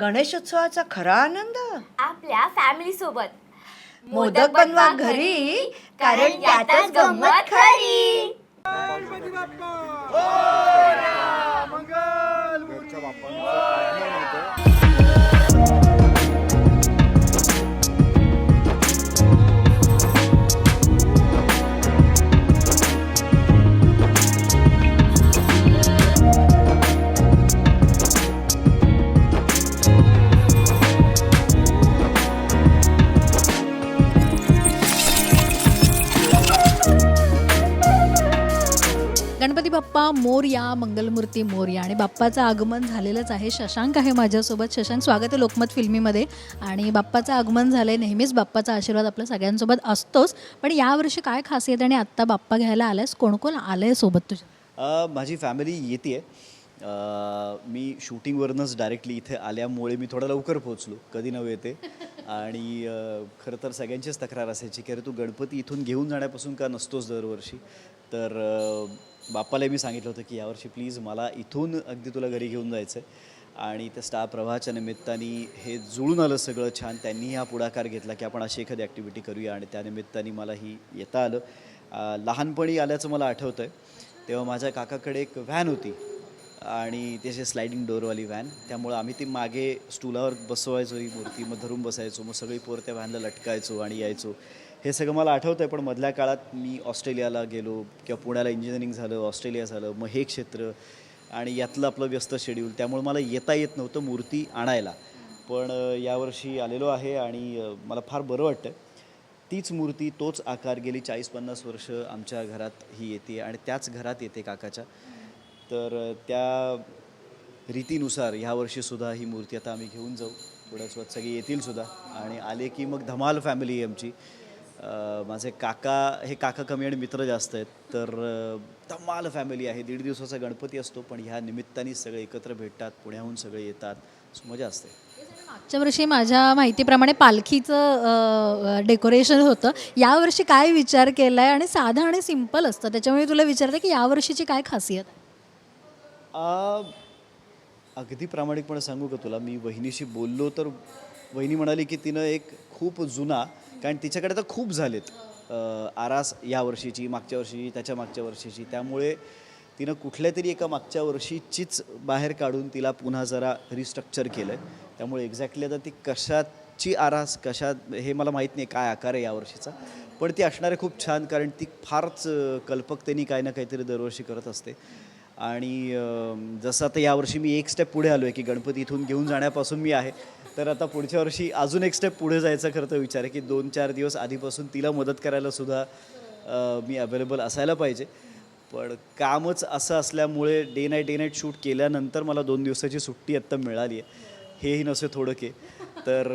गणेशोत्सवाचा खरा आनंद? आपल्या फॅमिली सोबत. मोदक बनवा घरी कारण त्यातच गंमत खरी. बाप्पा! मोरया मंगलमूर्ती मोरया आणि बाप्पाचं आगमन झालेलंच आहे. शशांक आहे माझ्यासोबत. शशांक स्वागत आहे लोकमत फिल्मीमध्ये. आणि बाप्पाचं आगमन झालं आहे नेहमीच बाप्पाचा आशीर्वाद आपल्या सगळ्यांसोबत असतोच. पण यावर्षी काय खासियत आणि आत्ता बाप्पा घ्यायला आलायस? कोण कोण आलं आहे सोबत तुझ्या? माझी फॅमिली येते मी शूटिंगवरूनच डायरेक्टली इथे आल्यामुळे मी थोडा लवकर पोहोचलो. कधी नव्हे येते आणि खरं तर सगळ्यांचीच तक्रार असायची की अरे तू गणपती इथून घेऊन जाण्यापासून का नसतोस दरवर्षी? तर बाप्पाला मी सांगितलं होतं की यावर्षी प्लीज मला इथून अगदी तुला घरी घेऊन जायचं आहे आणि त्या स्टार प्रवाहाच्या निमित्ताने हे जुळून आलं सगळं छान. त्यांनी हा पुढाकार घेतला की आपण अशी एखादी ॲक्टिव्हिटी करूया आणि त्यानिमित्ताने मला ही येता आलं. लहानपणी आल्याचं मला आठवतं आहे तेव्हा माझ्या काकाकडे एक व्हॅन होती आणि त्याची स्लायडिंग डोअरवाली व्हॅन त्यामुळं आम्ही ती मागे स्टुलावर बसवायचो ही मूर्ती मग धरून बसायचो मग सगळी पोर त्या व्हॅनला लटकायचो आणि यायचो. हे सगळं मला आठवतं आहे पण मधल्या काळात मी ऑस्ट्रेलियाला गेलो किंवा पुण्याला इंजिनिअरिंग झालं ऑस्ट्रेलिया झालं मग हे क्षेत्र आणि यातलं आपलं व्यस्त शेड्यूल त्यामुळे मला येता येत नव्हतं मूर्ती आणायला. पण यावर्षी आलेलो आहे आणि मला फार बरं वाटतं तीच मूर्ती तोच आकार गेली चाळीस पन्नास वर्ष आमच्या घरात ही येते आणि त्याच घरात येते काकाच्या. तर त्या रीतीनुसार ह्यावर्षीसुद्धा ही मूर्ती आता आम्ही घेऊन जाऊ. थोड्याच वेळात सगळे येतील सुद्धा आणि आले की मग धमाल फॅमिली आहे आमची. माझे काका हे काका कमी आणि मित्र जास्त आहेत तर धमाल फॅमिली आहे. दीड दिवसाचा गणपती असतो पण ह्या निमित्ताने सगळे एकत्र भेटतात पुण्याहून सगळे येतात. मजा असते. मागच्या वर्षी माझ्या माहितीप्रमाणे पालखीचं डेकोरेशन होतं. यावर्षी काय विचार केला आहे आणि साधं आणि सिंपल असतं. त्याच्यामुळे तुला विचारते की यावर्षीची काय खासियत? आहे अगदी प्रामाणिकपणे सांगू का तुला? मी वहिनीशी बोललो तर वहिनी म्हणाली की तिनं एक खूप जुना कारण तिच्याकडे तर खूप झालेत. आरास या वर्षीची मागच्या वर्षीची त्याच्या मागच्या वर्षीची. त्यामुळे तिनं कुठल्या तरी एका मागच्या वर्षीचीच बाहेर काढून तिला पुन्हा जरा रिस्ट्रक्चर केलं आहे त्यामुळे एक्झॅक्टली आता ती कशाची आरास कशात हे मला माहीत नाही काय आकार आहे यावर्षीचा पण ती असणार आहे खूप छान कारण ती फारच अ, कल्पकतेने काही ना काहीतरी दरवर्षी करत असते. आणि जसं आता यावर्षी मी एक स्टेप पुढे आलो आहे की गणपती इथून घेऊन जाण्यापासून मी आहे. तर आता पुढच्या वर्षी अजून एक स्टेप पुढे जायचा खरं तर विचार आहे की दोन चार दिवस आधीपासून तिला मदत करायला सुद्धा मी अवेलेबल असायला पाहिजे. पण कामच असं असल्यामुळे day night day night shoot केल्यानंतर मला दोन दिवसाची सुट्टी आत्ता मिळाली आहे. हेही नसे थोडं के. तर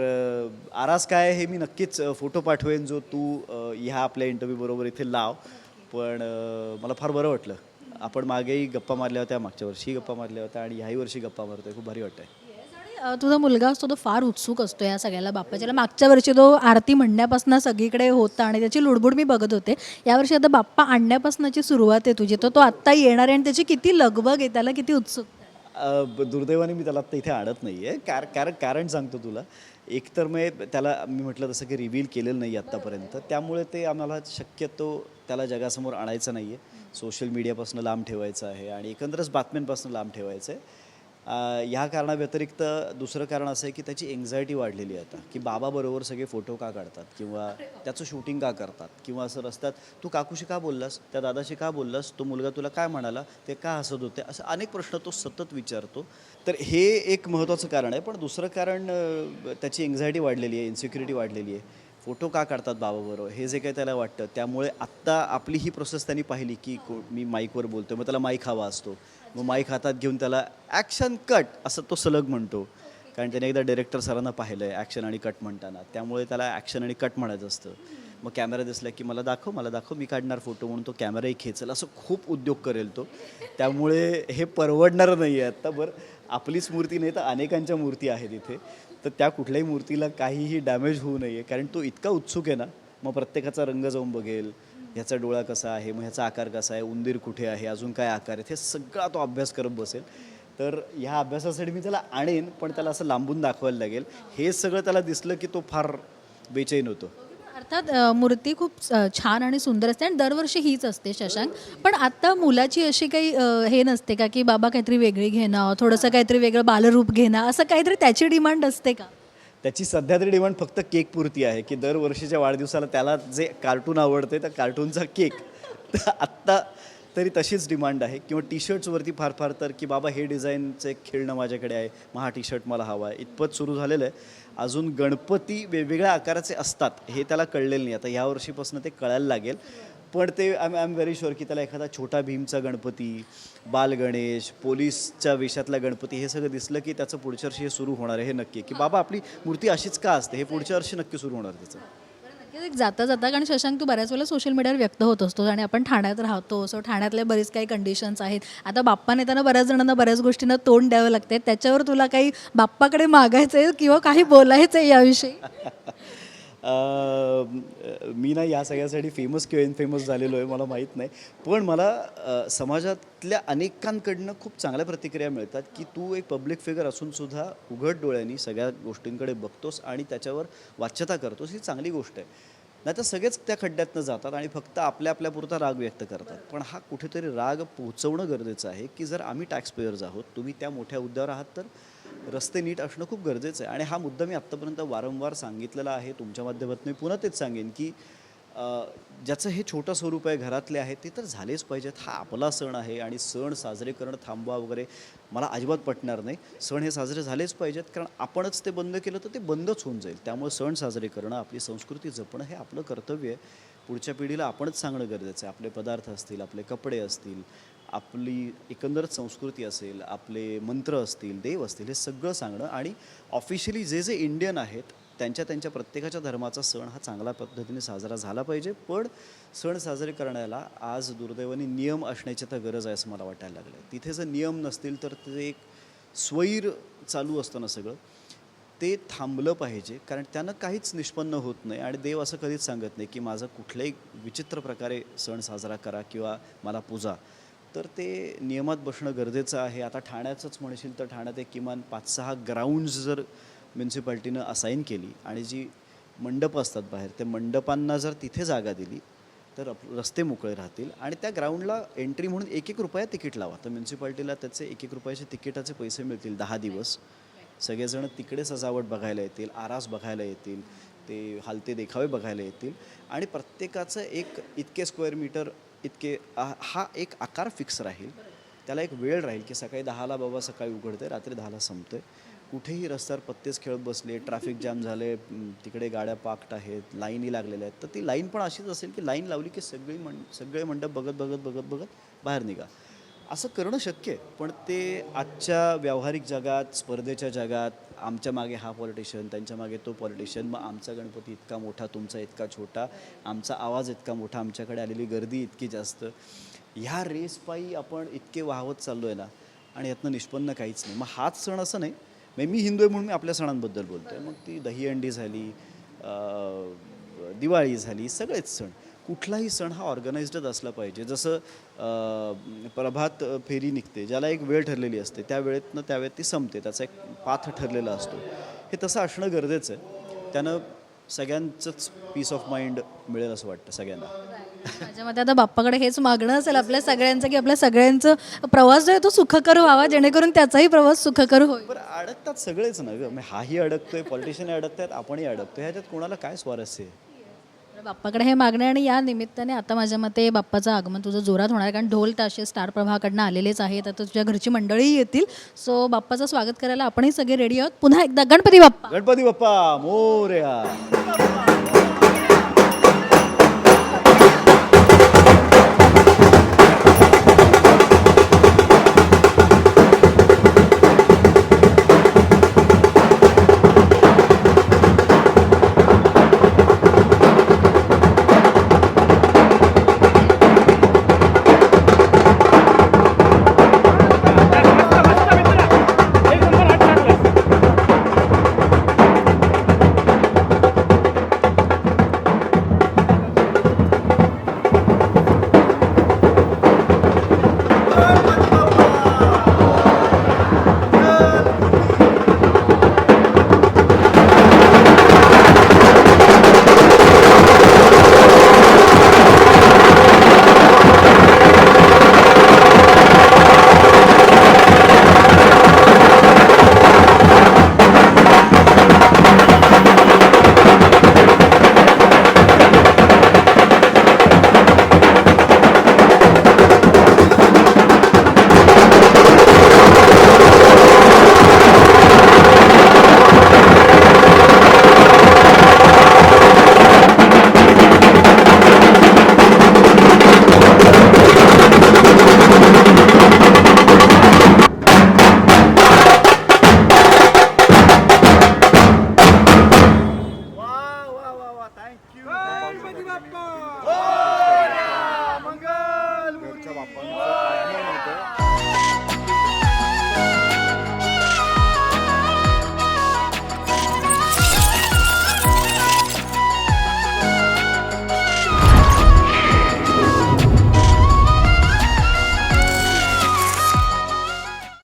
आरास काय आहे हे मी नक्कीच फोटो पाठवेन जो तू ह्या आपल्या इंटरव्ह्यूबरोबर इथे लाव. पण मला फार बरं वाटलं. आपण मागेही गप्पा मारल्या होत्या मागच्या वर्षी गप्पा मारल्या होत्या आणि ह्याही वर्षी गप्पा मारतोय. खूप भारी वाटतंय. तुझा मुलगा असतो तो फार उत्सुक असतो या सगळ्याला बाप्पाच्याला मागच्या वर्षी तो आरती म्हणण्यापासून सगळीकडे होता आणि त्याची लुडबुड मी बघत होते. यावर्षी आता बाप्पा आणण्यापासूनची सुरुवात आहे तुझी. तर तो आत्ता येणार आहे आणि त्याची किती लगबग आहे त्याला किती उत्सुक दुर्दैवाने मी त्याला आत्ता इथे आणत नाही आहे कार कारण कारण सांगतो तुला. एकतर मग त्याला मी म्हटलं तसं की रिव्हील केलेलं नाही आत्तापर्यंत. त्यामुळे ते आम्हाला शक्यतो त्याला जगासमोर आणायचं नाही आहे सोशल मीडियापासून लांब ठेवायचं आहे आणि एकंदरच बातम्यांपासून लांब ठेवायचं आहे ह्या कारणाव्यतिरिक्त दुसरं कारण असं आहे की त्याची एन्झायटी वाढलेली आहे आता. की बाबाबरोबर सगळे फोटो का काढतात? किंवा त्याचं शूटिंग का करतात? किंवा असं रस्त्यात तू काकूशी का बोललास? त्या दादाशी का बोललास? तो मुलगा तुला काय म्हणाला? ते का हसत होते? असं अनेक प्रश्न तो सतत विचारतो. तर हे एक महत्त्वाचं कारण आहे. पण दुसरं कारण त्याची एन्झायटी वाढलेली आहे इन्सिक्युरिटी वाढलेली आहे. फोटो का काढतात बाबाबरोबर हे जे काही त्याला वाटतं. त्यामुळे आत्ता आपली ही प्रोसेस त्यांनी पाहिली की को मी माईकवर बोलतो मग त्याला माईक हवा असतो. मग माईक हातात घेऊन त्याला ॲक्शन कट असं तो सलग म्हणतो. कारण त्याने एकदा डिरेक्टर सरांना पाहिलं आहे ॲक्शन आणि कट म्हणताना. त्यामुळे त्याला ॲक्शन आणि कट म्हणायचं असतं. मग कॅमेरा दिसला की मला दाखव मला दाखव मी काढणार फोटो म्हणून तो कॅमेराही खेचेल. असं खूप उद्योग करेल तो. त्यामुळे हे परवडणारं नाही आहे आत्ता. बरं आपलीच मूर्ती नाही तर अनेकांच्या मूर्ती आहेत इथे. तर त्या कुठल्याही मूर्तीला काहीही डॅमेज होऊ नये. कारण तो इतका उत्सुक आहे ना मग प्रत्येकाचा रंग जाऊन बघेल. ह्याचा डोळा कसा आहे? मग ह्याचा आकार कसा आहे? उंदीर कुठे आहे? अजून काय आकार आहेत? हे सगळा तो अभ्यास करत बसेल. तर ह्या अभ्यासासाठी मी त्याला आणेन पण त्याला असं लांबून दाखवायला लागेल. हे सगळं त्याला दिसलं की तो फार बेचैन होतो. अर्थात मूर्ती खूप छान आणि सुंदर असते आणि दरवर्षी हीच असते शशांक. पण आता मुलाची अशी काही हे नसते का की बाबा काहीतरी वेगळी घेणं थोडंसं काहीतरी वेगळं बालरूप घेणं असं काहीतरी त्याची डिमांड असते का? त्याची सध्या तरी डिमांड फक्त केक पुरती आहे की दरवर्षीच्या वाढदिवसाला त्याला जे कार्टून आवडते त्या कार्टूनचा केक. तर आत्ता तरी तशीच डिमांड आहे किंवा टी शर्ट्सवरती फार फार तर की बाबा हे डिझाईनचं एक खेळणं माझ्याकडे आहे मग हा टी शर्ट मला हवा आहे. इतपत सुरू झालेलं आहे. अजून गणपती वेगवेगळ्या आकाराचे असतात हे त्याला कळलेलं नाही. आता ह्या वर्षीपासून ते कळायला लागेल. पण ते I I am very sure की त्याला एखादा छोटा भीमचा गणपती बालगणेश पोलीसच्या वेशातला गणपती हे सगळं दिसलं की त्याचं पुढच्या वर्षी हे सुरू होणार आहे हे नक्की. की बाबा आपली मूर्ती अशीच का असते? हे पुढच्या वर्षी नक्की सुरू होणार त्याचं. नक्कीच एक जाता जाता कारण शशांक तू बऱ्याच वेळेला सोशल मीडियावर व्यक्त होत असतो आणि आपण ठाण्यात राहतो सो हो, ठाण्यातल्या बरीच काही कंडिशन्स आहेत. आता बाप्पा नेताना बऱ्याच जणांना बऱ्याच गोष्टींना तोंड द्यावं लागते त्याच्यावर तुला काही बाप्पाकडे मागायचं आहे किंवा काही बोलायचं आहे याविषयी? मी ना या सगळ्यासाठी फेमस किंवा इनफेमस झालेलो आहे मला माहीत नाही. पण मला समाजातल्या अनेकांकडनं खूप चांगल्या प्रतिक्रिया मिळतात की तू एक पब्लिक फिगर असूनसुद्धा उघड डोळ्यांनी सगळ्या गोष्टींकडे बघतोस आणि त्याच्यावर वाच्यता करतोस. ही चांगली गोष्ट आहे. नाही तर सगळेच त्या खड्ड्यातनं जातात आणि फक्त आपल्या आपल्यापुरता राग व्यक्त करतात. पण हा कुठेतरी राग पोहोचवणं गरजेचं आहे की जर आम्ही टॅक्स पेयर्स आहोत तुम्ही त्या मोठ्या हुद्द्यावर आहात तर रस्ते नीट असणं खूप गरजेचं आहे. आणि हा मुद्दा मी आत्तापर्यंत वारंवार सांगितलेला आहे. तुमच्या माध्यमातून मी पुन्हा तेच सांगेन की ज्याचं हे छोटं स्वरूप आहे घरातले आहे ते तर झालेच पाहिजेत. हा आपला सण आहे आणि सण साजरे करणं थांबवा वगैरे मला अजिबात पटणार नाही. सण हे साजरे झालेच पाहिजेत कारण आपणच ते बंद केलं तर ते बंदच होऊन जाईल. त्यामुळे सण साजरे करणं आपली संस्कृती जपणं हे आपलं कर्तव्य आहे. पुढच्या पिढीला आपणच सांगणं गरजेचं आहे. आपले पदार्थ असतील आपले कपडे असतील आपली एकंदरच संस्कृती असेल आपले मंत्र असतील देव असतील हे सगळं सांगणं आणि ऑफिशियली जे जे इंडियन आहेत त्यांच्या त्यांच्या प्रत्येकाच्या धर्माचा सण हा चांगल्या पद्धतीने साजरा झाला पाहिजे. पण सण साजरे करण्याला आज दुर्दैवाने नियम असण्याची तर गरज आहे असं मला वाटायला लागलं आहे तिथे जर नियम नसतील तर ते एक स्वैर चालू असतं ना सगळं. ते थांबलं पाहिजे कारण त्यानं काहीच निष्पन्न होत नाही आणि देव असं कधीच सांगत नाही की माझा कुठल्याही विचित्र प्रकारे सण साजरा करा किंवा मला पूजा. तर ते नियमात बसणं गरजेचं आहे. आता ठाण्याचंच म्हणशील तर ठाण्यात एक किमान पाच सहा ग्राउंड्स जर म्युन्सिपाल्टीनं असाईन केली आणि जी मंडप असतात बाहेर त्या मंडपांना जर तिथे जागा दिली तर रस्ते मोकळे राहतील आणि त्या ग्राउंडला एंट्री म्हणून एक एक रुपया तिकीट लावा. तर म्युन्सिपाल्टीला त्याचे एक एक रुपयाचे तिकिटाचे पैसे मिळतील दहा दिवस. सगळेजण तिकडे सजावट बघायला येतील आरास बघायला येतील ते हालते देखावे बघायला येतील आणि प्रत्येकाचं एक इतके स्क्वेअर मीटर इतके हा एक आकार फिक्स राहील. त्याला एक वेळ राहील की सकाळी दहाला बाबा सकाळी उघडते रात्री दहाला संपते कुठेही रस्त्यावर पत्तेच खेळत बसले ट्रॅफिक जाम झाले तिकडे गाड्या पाक्ट आहेत लाईनही लागलेल्या आहेत. तर ती लाईन पण अशीच असेल की लाईन लावली की सगळी मं सगळे मंडप बघत बघत बघत बघत बाहेर निघा. असं करणं शक्य आहे. पण ते आजच्या व्यावहारिक जगात स्पर्धेच्या जगात आमच्या मागे हा पॉलिटिशियन त्यांच्या मागे तो पॉलिटिशियन मग आमचा गणपती इतका मोठा तुमचा इतका छोटा आमचा आवाज इतका मोठा आमच्याकडे आलेली गर्दी इतकी जास्त ह्या रेसपायी आपण इतके वाहवत चाललो आहे ना आणि यातनं निष्पन्न काहीच नाही. मग हाच सण असं नाही. म्हणजे मी हिंदू आहे म्हणून मी आपल्या सणांबद्दल बोलतो आहे मग ती दहीहंडी झाली दिवाळी झाली सगळेच सण. कुठलाही सण हा ऑर्गनाइज्डच असला पाहिजे. जसं प्रभात फेरी निघते ज्याला एक वेळ ठरलेली असते त्या वेळेतनं त्या वेळेत ती संपते त्याचा एक पाथ ठरलेला असतो. हे तसं असणं गरजेचं आहे. त्यानं सगळ्यांचंच पीस ऑफ माइंड मिळेल असं वाटतं सगळ्यांना. माझ्या मते आता बाप्पाकडे हेच मागणं असेल आपल्या सगळ्यांचं की आपल्या सगळ्यांचं प्रवास जो आहे तो सुखकर व्हावा जेणेकरून त्याचाही प्रवास सुखकर होईल. बरं अडकतात सगळेच ना हाही अडकतोय पॉलिटिशियन अडकतात आपणही अडकतोय. ह्याच्यात कोणाला काय स्वारस्य आहे? बाप्पाकडे हे मागणे आणि या निमित्ताने आता माझ्या मते बाप्पाचं आगमन तुझं जोरात होणार आहे. कारण ढोल ताशे स्टार प्रभाकडनं आलेलेच आहेत. आता तुझ्या घरची मंडळीही येतील. सो बाप्पाचं स्वागत करायला आपणही सगळे रेडी आहोत. पुन्हा एकदा गणपती बाप्पा. गणपती बाप्पा मोर्या Panginoon.